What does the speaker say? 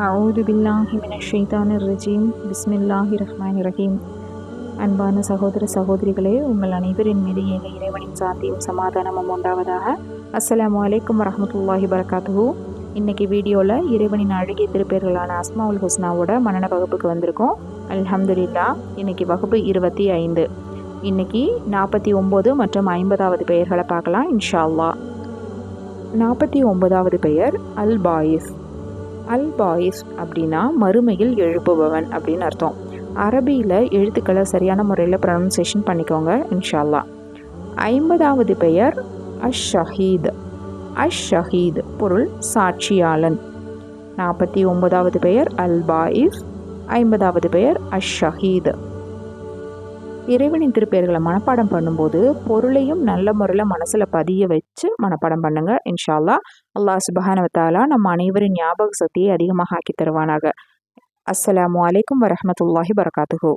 அவுது பில்லாஹி மின ரஜீம் பிஸ்மில்லாஹி ரஹ்மான் ரஹீம் அன்பான சகோதர சகோதரிகளே உங்கள் அனைவரின் மீது ஏக இறைவனின் சாந்தியும் சமாதானமும் உண்டாவதாக அஸ்லாம் அலைக்கும் வரமத்துல்லாஹி வரகாத்துஹூ இன்றைக்கி வீடியோவில் இறைவனின் அழகிய திருப்பேர்களான அஸ்மாவுல் ஹுஸ்னாவோட மன்னன வகுப்புக்கு வந்திருக்கோம். அல்ஹம்துலில்லா இன்றைக்கி வகுப்பு இருபத்தி ஐந்து. இன்றைக்கி நாற்பத்தி ஒம்பது மற்றும் ஐம்பதாவது பெயர்களை பார்க்கலாம் இன்ஷா அல்லா நாற்பத்தி ஒன்பதாவது பெயர் அல் பாயிஸ் அல் பாயிஸ் அப்படின்னா மறுமையில் எழுப்புபவன் அப்படின்னு அர்த்தம். அரபியில் எழுத்துக்களை சரியான முறையில் ப்ரொனன்சியேஷன் பண்ணிக்கோங்க இன்ஷால்லா. ஐம்பதாவது பெயர் அஷ் ஷஹீத் அஷ் ஷஹீத் பொருள் சாட்சியாளன். நாற்பத்தி ஒன்பதாவது பெயர் அல் பாயிஸ் ஐம்பதாவது பெயர் அஷ் ஷஹீத் இறைவனின் திருப்பெயர்களை மனப்பாடம் பண்ணும்போது பொருளையும் நல்ல முறையில் மனசில் பதிய வச்சு மனப்பாடம் பண்ணுங்க. இன்ஷால்லா அல்லாஹ் சுபஹானவத்தாலா நம்ம அனைவரின் ஞாபக சக்தியை அதிகமாக ஆக்கி தருவானாக அஸ்லாம் வலைக்கம் வரமத்துல்லாஹி வரகாத்துஹூ